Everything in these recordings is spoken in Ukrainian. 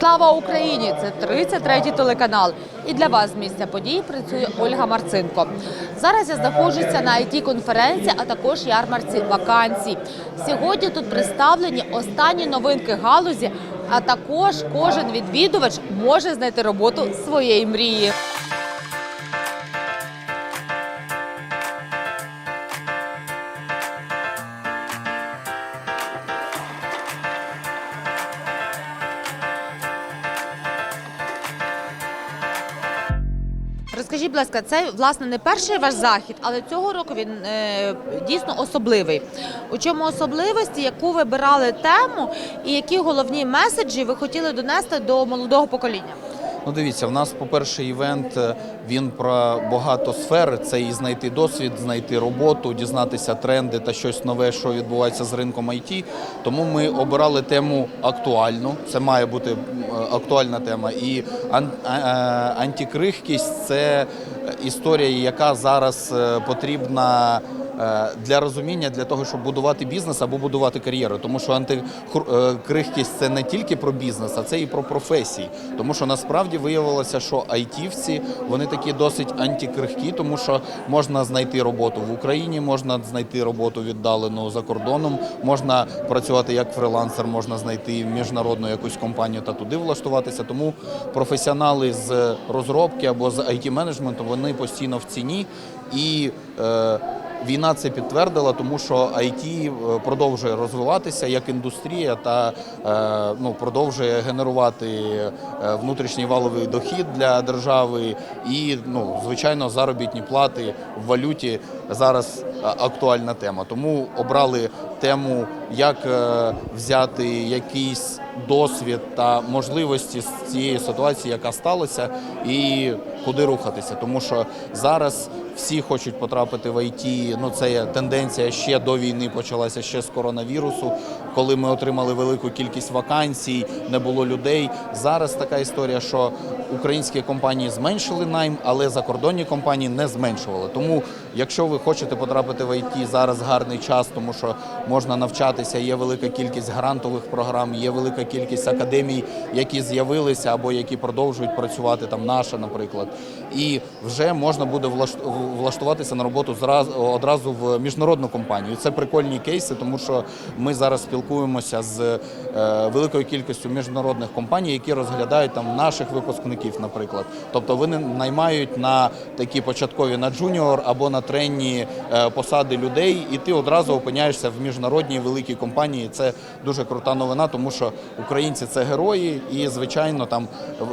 Слава Україні! Це 33-й телеканал. І для вас з місця подій працює Ольга Марцинко. Зараз я знаходжуся на it конференції, а також ярмарці вакансій. Сьогодні тут представлені останні новинки галузі, а також кожен відвідувач може знайти роботу своєї мрії. Ласка, це власне не перший ваш захід, але цього року він е, дійсно особливий. У чому особливості, яку ви брали тему, і які головні меседжі ви хотіли донести до молодого покоління? Ну, дивіться, в нас, по-перше, івент е, він про багато сфер. Це і знайти досвід, знайти роботу, дізнатися тренди та щось нове, що відбувається з ринком IT. Тому ми обирали тему актуальну. Це має бути е, актуальна тема. І антикрихкість це історія, яка зараз е, потрібна. Е, Для розуміння, для того, щоб будувати бізнес або будувати кар'єру, тому що антикрихкість це не тільки про бізнес, а це і про професії. Тому що насправді виявилося, що айтівці вони такі досить антикрихкі, тому що можна знайти роботу в Україні, можна знайти роботу віддалену за кордоном, можна працювати як фрилансер, можна знайти міжнародну якусь компанію та туди влаштуватися. Тому професіонали з розробки або з it менеджменту вони постійно в ціні і. Е, Війна це підтвердила, тому що IT е, продовжує розвиватися як індустрія та е, ну, продовжує генерувати е, внутрішній валовий дохід для держави. І, ну, звичайно, заробітні плати в валюті зараз актуальна тема. Тому обрали тему, як взяти якийсь досвід та можливості з цієї ситуації, яка сталася, і куди рухатися. Тому що зараз всі хочуть потрапити в ІТ. Ну це тенденція ще до війни почалася ще з коронавірусу, коли ми отримали велику кількість вакансій, не було людей. Зараз така історія, що українські компанії зменшили найм, але закордонні компанії не зменшували. Тому, якщо ви хочете потрапити в ІТ, зараз гарний час, тому що можна навчатися. Є велика кількість грантових програм, є велика кількість академій, які з'явилися або які продовжують працювати. Там наша, наприклад, і вже можна буде влаш- влаштуватися на роботу одразу в міжнародну компанію. Це прикольні кейси, тому що ми зараз спілкуємося з е, великою кількістю міжнародних компаній, які розглядають там наших випускників, наприклад. Тобто вони наймають на такі початкові на джуніор або на тренні е, посади людей, і ти одразу опиняєшся в міжнародній великій компанії. Це дуже крута новина, тому що українці це герої, і звичайно там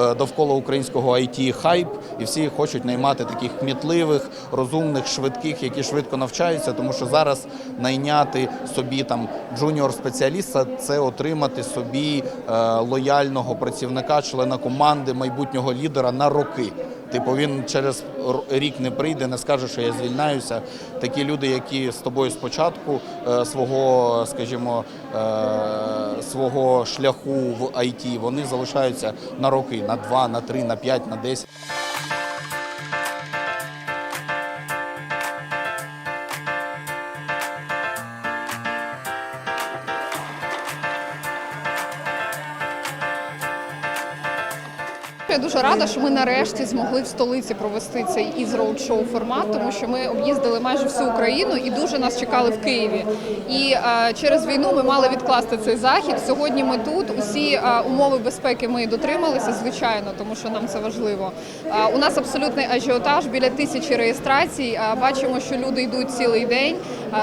е, довкола українського IT хайп, і всі хочуть наймати таких кмітливих, розумних, швидких, які швидко навчаються, тому що зараз найняти собі там джуніор спеціаліста це отримати собі е, лояльного працівника, члена команди, майбутнього лідера на роки. Типу він через рік не прийде, не скаже, що я звільняюся. Такі люди, які з тобою спочатку е, свого, скажімо, е, свого шляху в IT, вони залишаються на роки, на два, на три, на п'ять, на десять. Я дуже рада, що ми нарешті змогли в столиці провести цей із роуд-шоу формат, тому що ми об'їздили майже всю Україну і дуже нас чекали в Києві. І е, через війну ми мали відкласти цей захід. Сьогодні ми тут. Усі е, умови безпеки ми дотрималися, звичайно, тому що нам це важливо. Е, у нас абсолютний ажіотаж біля тисячі реєстрацій. Е, бачимо, що люди йдуть цілий день.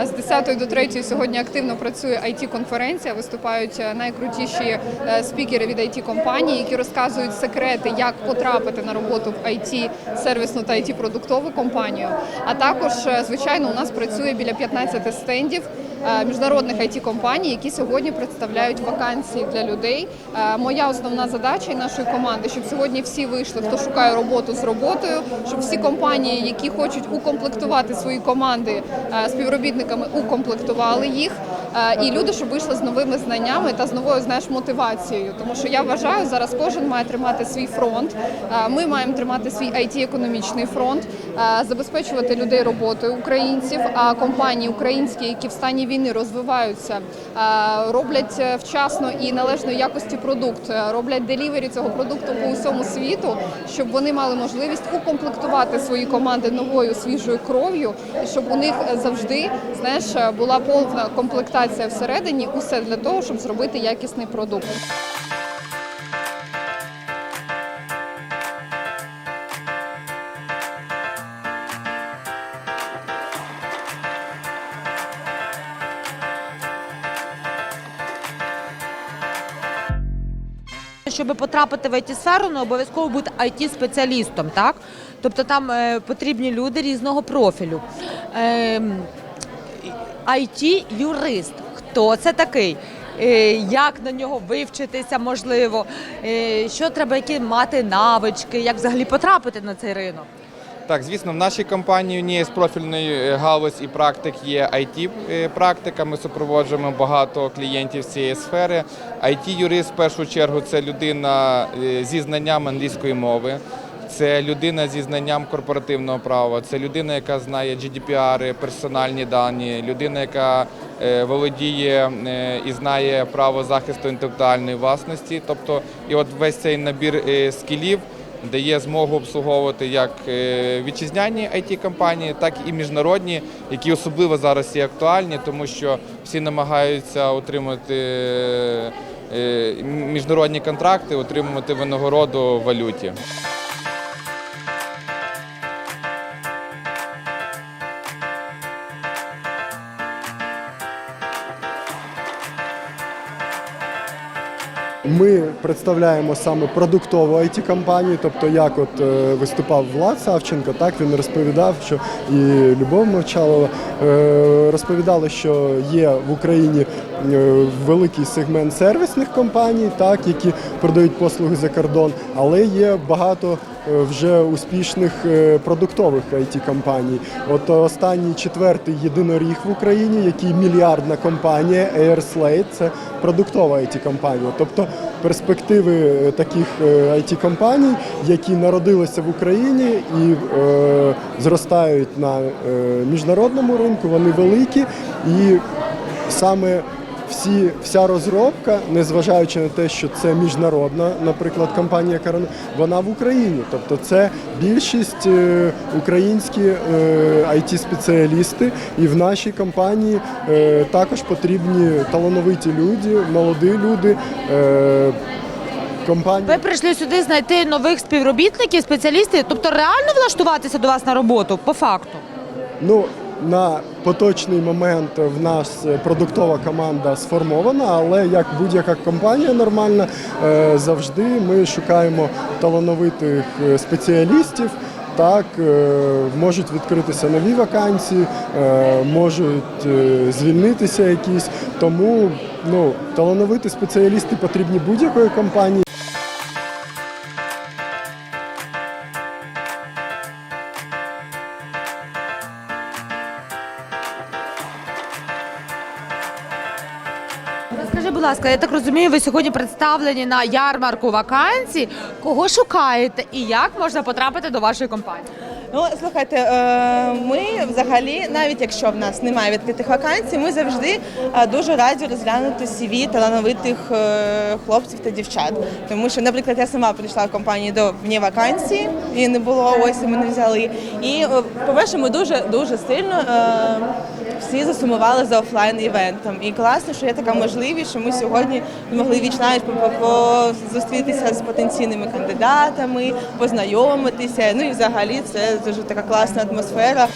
З 10 до 3 сьогодні активно працює it конференція Виступають найкрутіші спікери від it компаній, які розказують секрети, як потрапити на роботу в it сервісну та it продуктову компанію. А також, звичайно, у нас працює біля 15 стендів міжнародних it компаній, які сьогодні представляють вакансії для людей. Е, Моя основна задача і нашої команди, щоб сьогодні всі вийшли, хто шукає роботу з роботою, щоб всі компанії, які хочуть укомплектувати свої команди е, співробітниками, укомплектували їх. Е, І люди, щоб вийшли з новими знаннями та з новою знаєш мотивацією. Тому що я вважаю, зараз кожен має тримати свій фронт. Е, Ми маємо тримати свій it економічний фронт, е, забезпечувати людей роботою українців, а компанії українські, які в стані війни розвиваються, роблять вчасно і належної якості продукт, роблять делівері цього продукту по усьому світу, щоб вони мали можливість укомплектувати свої команди новою свіжою кров'ю, і щоб у них завжди знаєш була повна комплектація всередині, усе для того, щоб зробити якісний продукт. Щоб потрапити в it сферу не обов'язково бути it спеціалістом так? Тобто там е, потрібні люди різного профілю. Ем, it юрист Хто це такий? Е, Як на нього вивчитися можливо? Е, Що треба які мати навички, як взагалі потрапити на цей ринок? Так, звісно, в нашій компанії однією з профільної е, галузь і практик є it практика. Ми супроводжуємо багато клієнтів з цієї сфери. it юрист в першу чергу це людина зі знанням англійської мови. Це людина зі знанням корпоративного права, це людина, яка знає GDPR, персональні дані, людина, яка е, володіє е, і знає право захисту інтелектуальної власності. Тобто, і от весь цей набір е, скілів дає змогу обслуговувати як вітчизняні it компанії так і міжнародні, які особливо зараз є актуальні, тому що всі намагаються отримати міжнародні контракти, отримувати винагороду в валюті. Ми представляємо саме продуктову it компанію тобто як от е, виступав Влад Савченко, так він розповідав, що і Любов Мовчалова розповідала, що є в Україні е, великий сегмент сервісних компаній, так які продають послуги за кордон, але є багато е, вже успішних е, продуктових it компаній. От останній четвертий єдиноріг в Україні, який мільярдна компанія AirSlate, це продуктова it компанія Тобто перспективи е, таких it компаній які народилися в Україні і е, зростають на е, міжнародному ринку, вони великі і саме всі, вся розробка, незважаючи на те, що це міжнародна, наприклад, компанія Карен, вона в Україні. Тобто це більшість е, українські е, IT-спеціалісти, і в нашій компанії е, також потрібні талановиті люди, молоді люди. Компанія. Ви прийшли сюди знайти нових співробітників, спеціалістів, тобто реально влаштуватися до вас на роботу по факту. Ну, на поточний момент в нас продуктова команда сформована, але як будь-яка компанія нормальна, е, завжди ми шукаємо талановитих е, спеціалістів. Так, е, можуть відкритися нові вакансії, можуть звільнитися якісь. Тому ну, талановиті спеціалісти потрібні будь-якої компанії. Будь ласка, я так розумію, ви сьогодні представлені на ярмарку вакансій. Кого шукаєте і як можна потрапити до вашої компанії? Ну, слухайте, е, ми взагалі, навіть якщо в нас немає відкритих вакансій, ми завжди е, дуже раді розглянути CV талановитих е, хлопців та дівчат. Тому що, наприклад, я сама прийшла в компанію до вні вакансії, і не було ось і мене взяли. І по-перше, ми дуже дуже сильно. Всі засумували за офлайн івентом, і класно, що є така можливість, що ми сьогодні могли віч зустрітися з потенційними кандидатами, познайомитися. Ну і взагалі це дуже така класна атмосфера.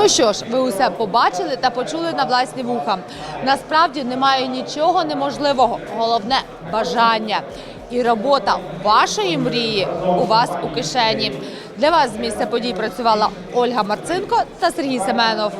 Ну що ж, ви усе побачили та почули на власні вуха. Насправді немає нічого неможливого. Головне бажання. І робота вашої мрії у вас у кишені. Для вас з місця подій працювала Ольга Марцинко та Сергій Семенов.